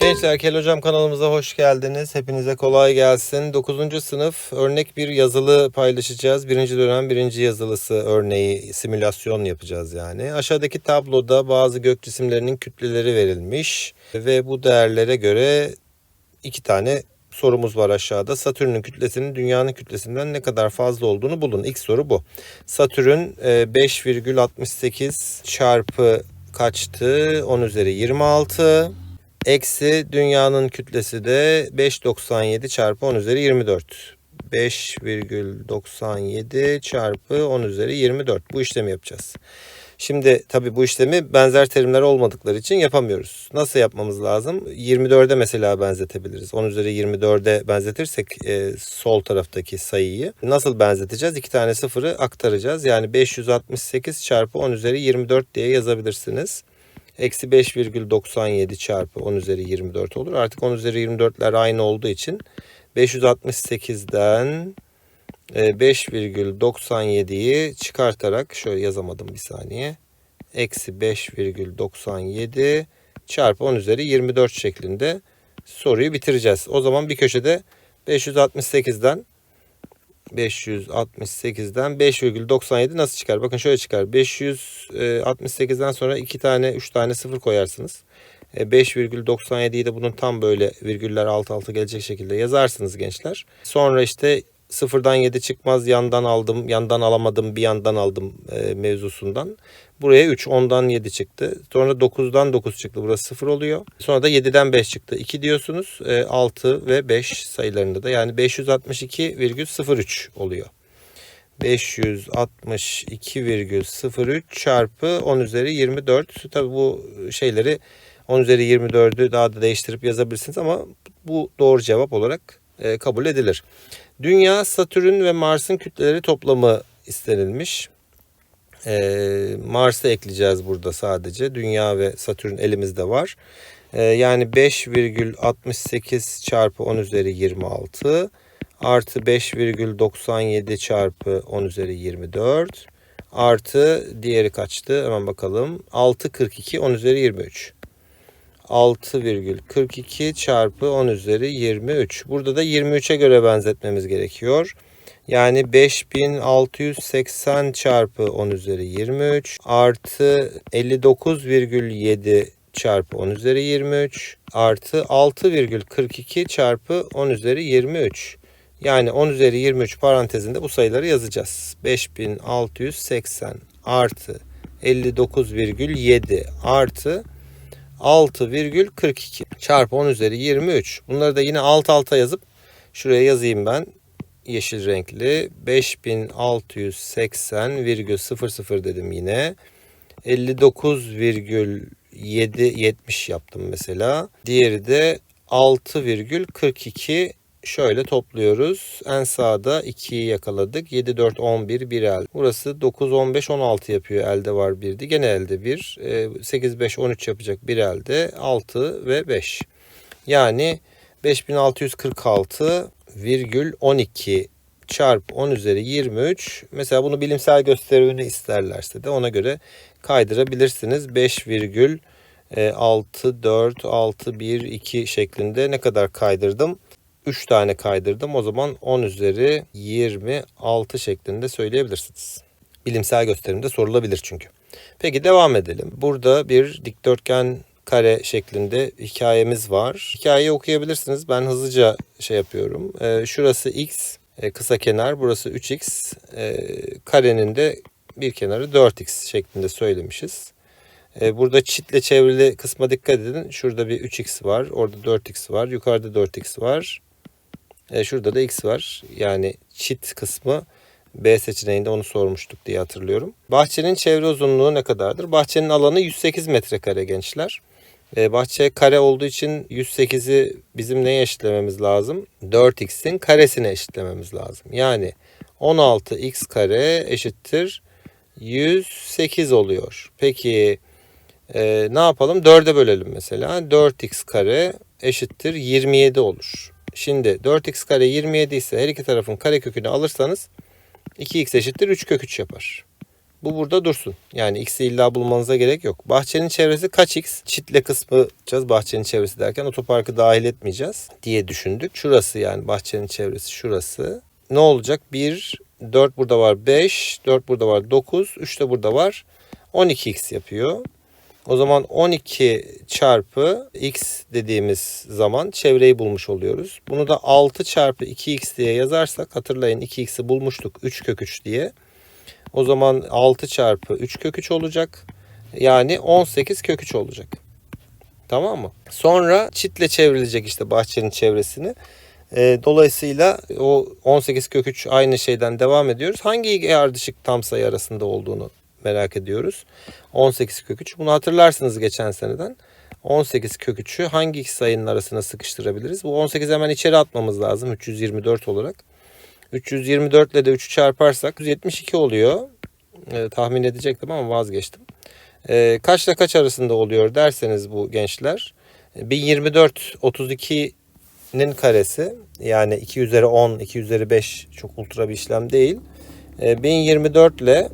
Gençler Kel Hocam kanalımıza hoş geldiniz. Hepinize kolay gelsin. 9. sınıf örnek bir yazılı paylaşacağız. Birinci dönem birinci yazılısı örneği simülasyon yapacağız yani. Aşağıdaki tabloda bazı gök cisimlerinin kütleleri verilmiş ve bu değerlere göre iki tane sorumuz var aşağıda. Satürn'ün kütlesinin dünyanın kütlesinden ne kadar fazla olduğunu bulun. İlk soru bu. Satürn e, 5,68 çarpı kaçtı? 10 üzeri 26. Eksi dünyanın kütlesi de 5,97 çarpı 10 üzeri 24. 5,97 çarpı 10 üzeri 24. Bu işlemi yapacağız. Şimdi tabii bu işlemi benzer terimler olmadıkları için yapamıyoruz. Nasıl yapmamız lazım? 24'e mesela benzetebiliriz. 10 üzeri 24'e benzetirsek e, sol taraftaki sayıyı nasıl benzeteceğiz? İki tane sıfırı aktaracağız. Yani 568 çarpı 10 üzeri 24 diye yazabilirsiniz. Eksi 5,97 çarpı 10 üzeri 24 olur. Artık 10 üzeri 24'ler aynı olduğu için 568'den e, 5,97'yi çıkartarak şöyle yazamadım bir saniye. Eksi 5,97 çarpı 10 üzeri 24 şeklinde soruyu bitireceğiz. O zaman bir köşede 568'den 568'den 5,97 nasıl çıkar? Bakın şöyle çıkar. 568'den sonra 2 tane 3 tane sıfır koyarsınız. 5,97'yi de bunun tam böyle virgüller alt alta gelecek şekilde yazarsınız gençler. Sonra işte sıfırdan 7 çıkmaz yandan aldım, yandan alamadım, bir yandan aldım e, mevzusundan. Buraya 3, 10'dan 7 çıktı. Sonra 9'dan 9 çıktı. Burası 0 oluyor. Sonra da 7'den 5 çıktı. 2 diyorsunuz. E, 6 ve 5 sayılarında da yani 562,03 oluyor. 562,03 çarpı 10 üzeri 24. Tabi bu şeyleri 10 üzeri 24'ü daha da değiştirip yazabilirsiniz ama bu doğru cevap olarak e, kabul edilir. Dünya, Satürn ve Mars'ın kütleleri toplamı istenilmiş. Ee, Mars'ı ekleyeceğiz burada sadece. Dünya ve Satürn elimizde var. Ee, yani 5,68 çarpı 10 üzeri 26 artı 5,97 çarpı 10 üzeri 24 artı diğeri kaçtı hemen bakalım 6,42 10 üzeri 23. 6,42 çarpı 10 üzeri 23. Burada da 23'e göre benzetmemiz gerekiyor. Yani 5680 çarpı 10 üzeri 23 artı 59,7 çarpı 10 üzeri 23 artı 6,42 çarpı 10 üzeri 23. Yani 10 üzeri 23 parantezinde bu sayıları yazacağız. 5680 artı 59,7 artı 6,42 çarpı 10 üzeri 23. Bunları da yine alt alta yazıp şuraya yazayım ben. Yeşil renkli 5680,00 dedim yine. 59,7 70 yaptım mesela. Diğeri de 6,42 şöyle topluyoruz. En sağda 2'yi yakaladık. 7, 4, 11, 1 el. Burası 9, 15, 16 yapıyor. Elde var 1'di. Gene elde 1. 8, 5, 13 yapacak bir elde. 6 ve 5. Yani 5646,12 çarpı 10 üzeri 23. Mesela bunu bilimsel gösterimini isterlerse de ona göre kaydırabilirsiniz. 5 virgül 6, 4, 6, 1, 2 şeklinde ne kadar kaydırdım? 3 tane kaydırdım. O zaman 10 üzeri 26 şeklinde söyleyebilirsiniz. Bilimsel gösterimde sorulabilir çünkü. Peki devam edelim. Burada bir dikdörtgen kare şeklinde hikayemiz var. Hikayeyi okuyabilirsiniz. Ben hızlıca şey yapıyorum. Ee, şurası x e, kısa kenar. Burası 3x. E, karenin de bir kenarı 4x şeklinde söylemişiz. E, burada çitle çevrili kısma dikkat edin. Şurada bir 3x var. Orada 4x var. Yukarıda 4x var. E, şurada da x var. Yani çit kısmı B seçeneğinde onu sormuştuk diye hatırlıyorum. Bahçenin çevre uzunluğu ne kadardır? Bahçenin alanı 108 metrekare gençler. E, bahçe kare olduğu için 108'i bizim neye eşitlememiz lazım? 4x'in karesine eşitlememiz lazım. Yani 16x kare eşittir 108 oluyor. Peki e, ne yapalım? 4'e bölelim mesela. 4x kare eşittir 27 olur. Şimdi 4x kare 27 ise her iki tarafın kare kökünü alırsanız 2x eşittir 3 kök 3 yapar. Bu burada dursun. Yani x'i illa bulmanıza gerek yok. Bahçenin çevresi kaç x? Çitle kısmı yapacağız bahçenin çevresi derken otoparkı dahil etmeyeceğiz diye düşündük. Şurası yani bahçenin çevresi şurası. Ne olacak? 1, 4 burada var 5, 4 burada var 9, 3 de burada var 12x yapıyor. O zaman 12 çarpı x dediğimiz zaman çevreyi bulmuş oluyoruz. Bunu da 6 çarpı 2x diye yazarsak hatırlayın 2x'i bulmuştuk 3 kök 3 diye. O zaman 6 çarpı 3 kök 3 olacak. Yani 18 kök 3 olacak. Tamam mı? Sonra çitle çevrilecek işte bahçenin çevresini. E, dolayısıyla o 18 kök 3 aynı şeyden devam ediyoruz. Hangi ardışık tam sayı arasında olduğunu merak ediyoruz. 18 kök 3. Bunu hatırlarsınız geçen seneden. 18 kök 3'ü hangi iki sayının arasına sıkıştırabiliriz? Bu 18 hemen içeri atmamız lazım 324 olarak. 324 ile de 3'ü çarparsak 172 oluyor. E, tahmin edecektim ama vazgeçtim. E, kaçla kaç arasında oluyor derseniz bu gençler. 1024 32'nin karesi yani 2 üzeri 10 2 üzeri 5 çok ultra bir işlem değil. E, 1024 ile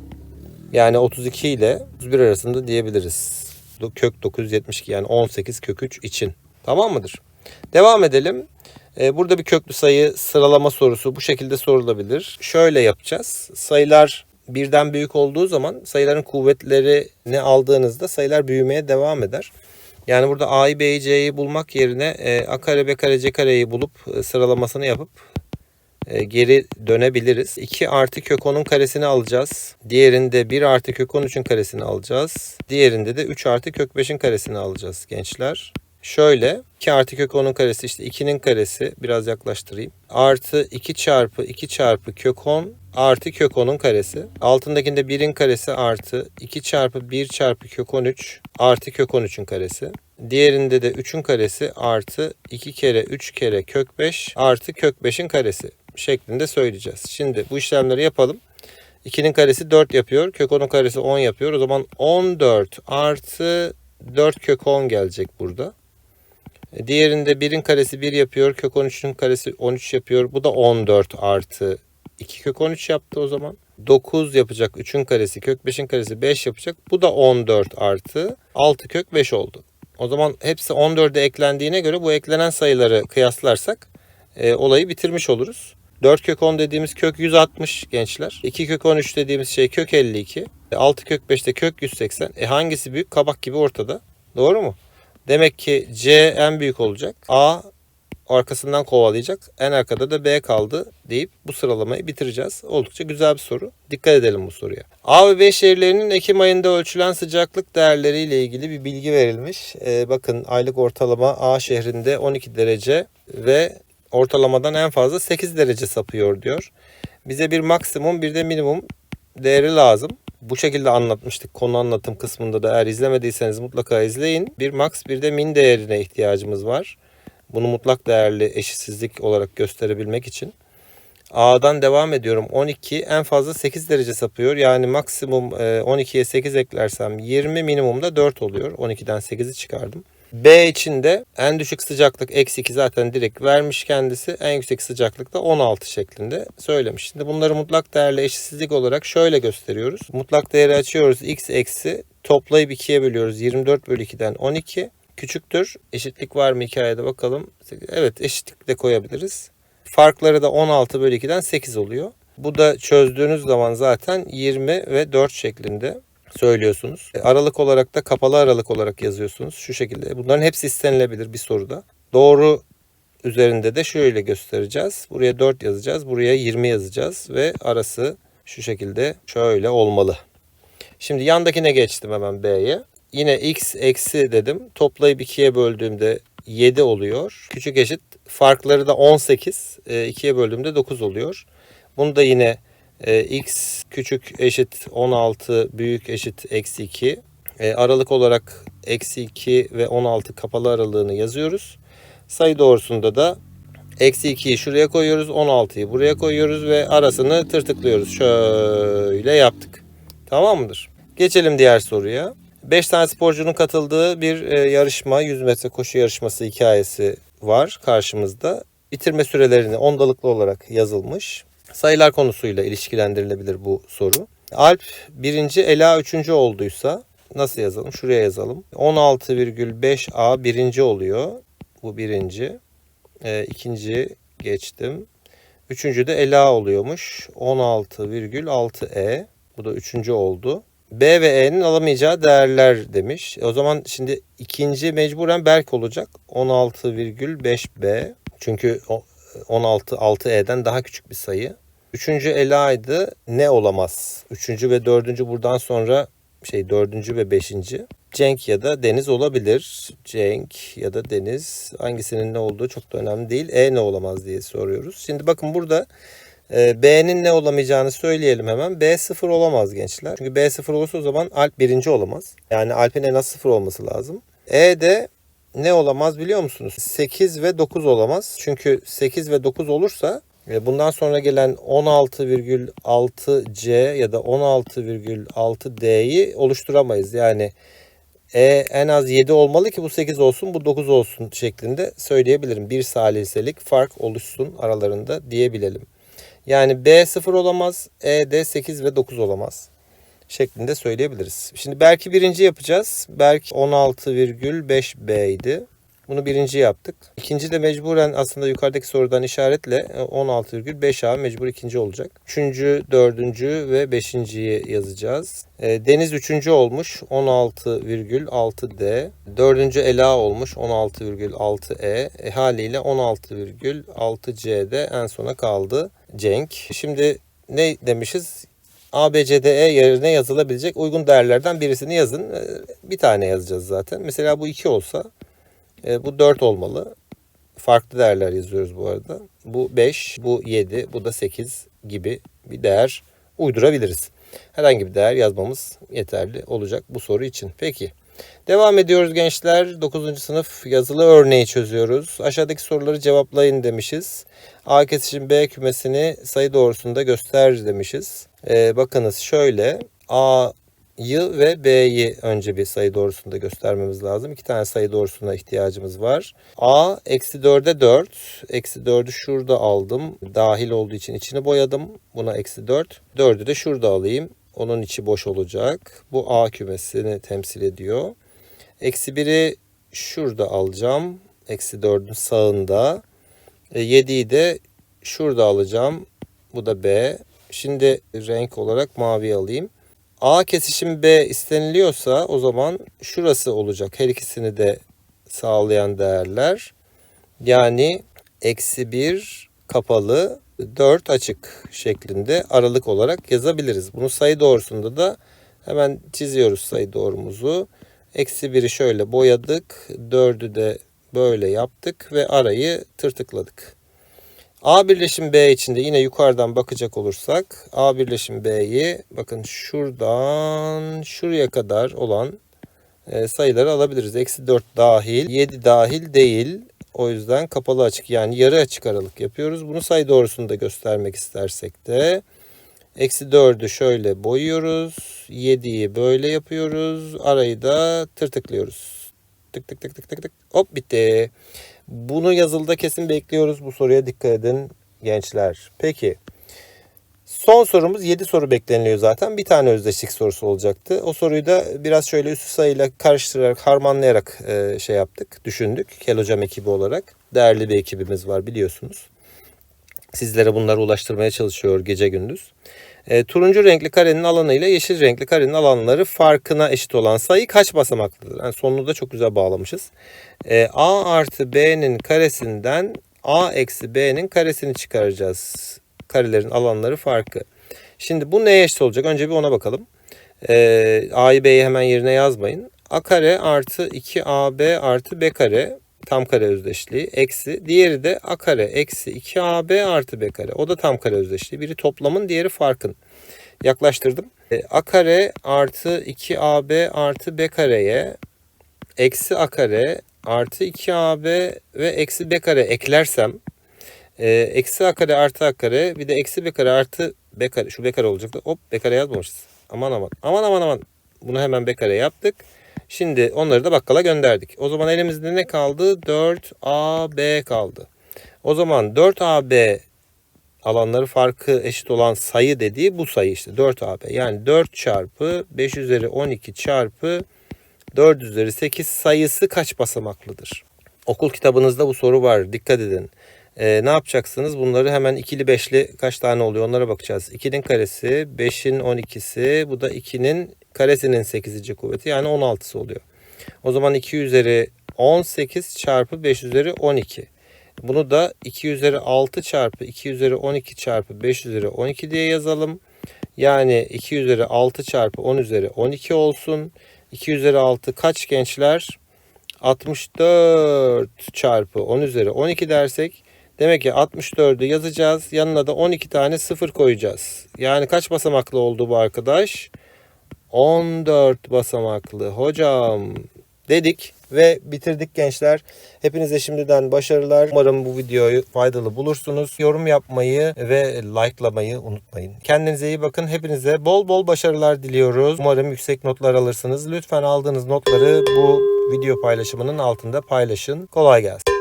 yani 32 ile 31 arasında diyebiliriz. Kök 972 yani 18 kök 3 için. Tamam mıdır? Devam edelim. Ee, burada bir köklü sayı sıralama sorusu bu şekilde sorulabilir. Şöyle yapacağız. Sayılar birden büyük olduğu zaman sayıların kuvvetlerini aldığınızda sayılar büyümeye devam eder. Yani burada A'yı B'yi C'yi bulmak yerine e, A kare B kare C kareyi bulup e, sıralamasını yapıp geri dönebiliriz. 2 artı kök 10'un karesini alacağız. Diğerinde 1 artı kök 13'ün karesini alacağız. Diğerinde de 3 artı kök 5'in karesini alacağız gençler. Şöyle 2 artı kök 10'un karesi işte 2'nin karesi biraz yaklaştırayım. Artı 2 çarpı 2 çarpı kök 10 artı kök 10'un karesi. Altındakinde 1'in karesi artı 2 çarpı 1 çarpı kök 13 artı kök 13'ün karesi. Diğerinde de 3'ün karesi artı 2 kere 3 kere kök 5 artı kök 5'in karesi şeklinde söyleyeceğiz. Şimdi bu işlemleri yapalım. 2'nin karesi 4 yapıyor. Kök 10'un karesi 10 yapıyor. O zaman 14 artı 4 kök 10 gelecek burada. E, diğerinde 1'in karesi 1 yapıyor. Kök 13'ün karesi 13 yapıyor. Bu da 14 artı 2 kök 13 yaptı o zaman. 9 yapacak 3'ün karesi. Kök 5'in karesi 5 yapacak. Bu da 14 artı 6 kök 5 oldu. O zaman hepsi 14'e eklendiğine göre bu eklenen sayıları kıyaslarsak e, olayı bitirmiş oluruz. 4 kök 10 dediğimiz kök 160 gençler. 2 kök 13 dediğimiz şey kök 52. 6 kök 5 de kök 180. E hangisi büyük? Kabak gibi ortada. Doğru mu? Demek ki C en büyük olacak. A arkasından kovalayacak. En arkada da B kaldı deyip bu sıralamayı bitireceğiz. Oldukça güzel bir soru. Dikkat edelim bu soruya. A ve B şehirlerinin Ekim ayında ölçülen sıcaklık değerleriyle ilgili bir bilgi verilmiş. Ee, bakın aylık ortalama A şehrinde 12 derece ve ortalamadan en fazla 8 derece sapıyor diyor. Bize bir maksimum bir de minimum değeri lazım. Bu şekilde anlatmıştık konu anlatım kısmında da eğer izlemediyseniz mutlaka izleyin. Bir max bir de min değerine ihtiyacımız var. Bunu mutlak değerli eşitsizlik olarak gösterebilmek için. A'dan devam ediyorum. 12 en fazla 8 derece sapıyor. Yani maksimum 12'ye 8 eklersem 20 minimumda 4 oluyor. 12'den 8'i çıkardım. B için de en düşük sıcaklık eksi 2 zaten direkt vermiş kendisi. En yüksek sıcaklık da 16 şeklinde söylemiş. Şimdi bunları mutlak değerli eşitsizlik olarak şöyle gösteriyoruz. Mutlak değeri açıyoruz. X eksi toplayıp 2'ye bölüyoruz. 24 bölü 2'den 12 küçüktür. Eşitlik var mı hikayede bakalım. Evet eşitlik de koyabiliriz. Farkları da 16 bölü 2'den 8 oluyor. Bu da çözdüğünüz zaman zaten 20 ve 4 şeklinde söylüyorsunuz. E, aralık olarak da kapalı aralık olarak yazıyorsunuz. Şu şekilde. Bunların hepsi istenilebilir bir soruda. Doğru üzerinde de şöyle göstereceğiz. Buraya 4 yazacağız. Buraya 20 yazacağız. Ve arası şu şekilde şöyle olmalı. Şimdi yandakine geçtim hemen B'ye. Yine x eksi dedim. Toplayıp 2'ye böldüğümde 7 oluyor. Küçük eşit. Farkları da 18. 2'ye böldüğümde 9 oluyor. Bunu da yine e, x küçük eşit 16 büyük eşit eksi 2. E, aralık olarak eksi 2 ve 16 kapalı aralığını yazıyoruz. Sayı doğrusunda da eksi 2'yi şuraya koyuyoruz. 16'yı buraya koyuyoruz ve arasını tırtıklıyoruz. Şöyle yaptık. Tamam mıdır? Geçelim diğer soruya. 5 tane sporcunun katıldığı bir e, yarışma, 100 metre koşu yarışması hikayesi var karşımızda. Bitirme sürelerini ondalıklı olarak yazılmış. Sayılar konusuyla ilişkilendirilebilir bu soru. Alp birinci, Ela üçüncü olduysa nasıl yazalım? Şuraya yazalım. 16,5A birinci oluyor. Bu birinci. E, ikinci geçtim. Üçüncü de Ela oluyormuş. 16,6E. Bu da üçüncü oldu. B ve E'nin alamayacağı değerler demiş. O zaman şimdi ikinci mecburen Berk olacak. 16,5B. Çünkü 16 6E'den daha küçük bir sayı. Üçüncü Ela'ydı. Ne olamaz? Üçüncü ve dördüncü buradan sonra şey dördüncü ve beşinci. Cenk ya da Deniz olabilir. Cenk ya da Deniz hangisinin ne olduğu çok da önemli değil. E ne olamaz diye soruyoruz. Şimdi bakın burada e, B'nin ne olamayacağını söyleyelim hemen. B sıfır olamaz gençler. Çünkü B sıfır olursa o zaman Alp birinci olamaz. Yani Alp'in en az sıfır olması lazım. E de ne olamaz biliyor musunuz? 8 ve 9 olamaz. Çünkü 8 ve 9 olursa bundan sonra gelen 16,6C ya da 16,6D'yi oluşturamayız. Yani E en az 7 olmalı ki bu 8 olsun bu 9 olsun şeklinde söyleyebilirim. Bir saliselik fark oluşsun aralarında diyebilelim. Yani B 0 olamaz, E de 8 ve 9 olamaz şeklinde söyleyebiliriz. Şimdi Berk'i birinci yapacağız. Berk 16,5B idi. Bunu birinci yaptık. İkinci de mecburen aslında yukarıdaki sorudan işaretle e, 16,5A mecbur ikinci olacak. Üçüncü, dördüncü ve beşinciyi yazacağız. E, Deniz üçüncü olmuş 16,6D. Dördüncü Ela olmuş 16,6E. E, haliyle 16,6C'de en sona kaldı Cenk. Şimdi ne demişiz? A, B, C, D, E yerine yazılabilecek uygun değerlerden birisini yazın. E, Bir tane yazacağız zaten. Mesela bu 2 olsa e, bu 4 olmalı. Farklı değerler yazıyoruz bu arada. Bu 5, bu 7, bu da 8 gibi bir değer uydurabiliriz. Herhangi bir değer yazmamız yeterli olacak bu soru için. Peki. Devam ediyoruz gençler. 9. sınıf yazılı örneği çözüyoruz. Aşağıdaki soruları cevaplayın demişiz. A kesişim B kümesini sayı doğrusunda göster demişiz. Ee, bakınız şöyle. A'yı ve B'yi önce bir sayı doğrusunda göstermemiz lazım. İki tane sayı doğrusuna ihtiyacımız var. A eksi 4'e 4. Eksi 4'ü şurada aldım. Dahil olduğu için içini boyadım. Buna eksi 4. 4'ü de şurada alayım. Onun içi boş olacak. Bu A kümesini temsil ediyor. Eksi 1'i şurada alacağım. Eksi 4'ün sağında. E, 7'yi de şurada alacağım. Bu da B. Şimdi renk olarak mavi alayım. A kesişim B isteniliyorsa o zaman şurası olacak. Her ikisini de sağlayan değerler. Yani eksi 1 kapalı 4 açık şeklinde aralık olarak yazabiliriz. Bunu sayı doğrusunda da hemen çiziyoruz sayı doğrumuzu. Eksi 1'i şöyle boyadık. 4'ü de böyle yaptık ve arayı tırtıkladık. A birleşim B için de yine yukarıdan bakacak olursak A birleşim B'yi bakın şuradan şuraya kadar olan e, sayıları alabiliriz. Eksi 4 dahil, 7 dahil değil. O yüzden kapalı açık yani yarı açık aralık yapıyoruz. Bunu sayı doğrusunda göstermek istersek de eksi 4'ü şöyle boyuyoruz. 7'yi böyle yapıyoruz. Arayı da tırtıklıyoruz. Tık tık tık tık tık tık. Hop bitti. Bunu yazılıda kesin bekliyoruz. Bu soruya dikkat edin gençler. Peki. Son sorumuz 7 soru bekleniliyor zaten. Bir tane özdeşlik sorusu olacaktı. O soruyu da biraz şöyle üstü sayıyla karıştırarak, harmanlayarak e, şey yaptık, düşündük. Kel Hocam ekibi olarak. Değerli bir ekibimiz var biliyorsunuz. Sizlere bunları ulaştırmaya çalışıyor gece gündüz. E, turuncu renkli karenin alanı ile yeşil renkli karenin alanları farkına eşit olan sayı kaç basamaklıdır? Yani sonunu da çok güzel bağlamışız. E, A artı B'nin karesinden A eksi B'nin karesini çıkaracağız. Karelerin alanları farkı. Şimdi bu neye eşit olacak? Önce bir ona bakalım. E, A'yı B'yi hemen yerine yazmayın. A kare artı 2AB artı B kare tam kare özdeşliği eksi diğeri de a kare eksi 2ab artı b kare. O da tam kare özdeşliği. Biri toplamın diğeri farkın. Yaklaştırdım. E, a kare artı 2ab artı b kareye eksi a kare artı 2ab ve eksi b kare eklersem e, eksi a kare artı a kare bir de eksi b kare artı b kare. Şu b kare olacaktı. Hop b kare yazmamışız. Aman aman. Aman aman aman. Bunu hemen b kare yaptık. Şimdi onları da bakkala gönderdik. O zaman elimizde ne kaldı? 4AB kaldı. O zaman 4AB alanları farkı eşit olan sayı dediği bu sayı işte 4 AB. Yani 4 çarpı 5 üzeri 12 çarpı 4 üzeri 8 sayısı kaç basamaklıdır? Okul kitabınızda bu soru var. Dikkat edin. Ee, ne yapacaksınız? Bunları hemen ikili beşli kaç tane oluyor onlara bakacağız. 2'nin karesi, 5'in 12'si, bu da 2'nin karesinin 8. kuvveti yani 16'sı oluyor. O zaman 2 üzeri 18 çarpı 5 üzeri 12. Bunu da 2 üzeri 6 çarpı 2 üzeri 12 çarpı 5 üzeri 12 diye yazalım. Yani 2 üzeri 6 çarpı 10 üzeri 12 olsun. 2 üzeri 6 kaç gençler? 64 çarpı 10 üzeri 12 dersek demek ki 64'ü yazacağız. Yanına da 12 tane sıfır koyacağız. Yani kaç basamaklı oldu bu arkadaş? 14 basamaklı hocam dedik ve bitirdik gençler. Hepinize şimdiden başarılar. Umarım bu videoyu faydalı bulursunuz. Yorum yapmayı ve likelamayı unutmayın. Kendinize iyi bakın. Hepinize bol bol başarılar diliyoruz. Umarım yüksek notlar alırsınız. Lütfen aldığınız notları bu video paylaşımının altında paylaşın. Kolay gelsin.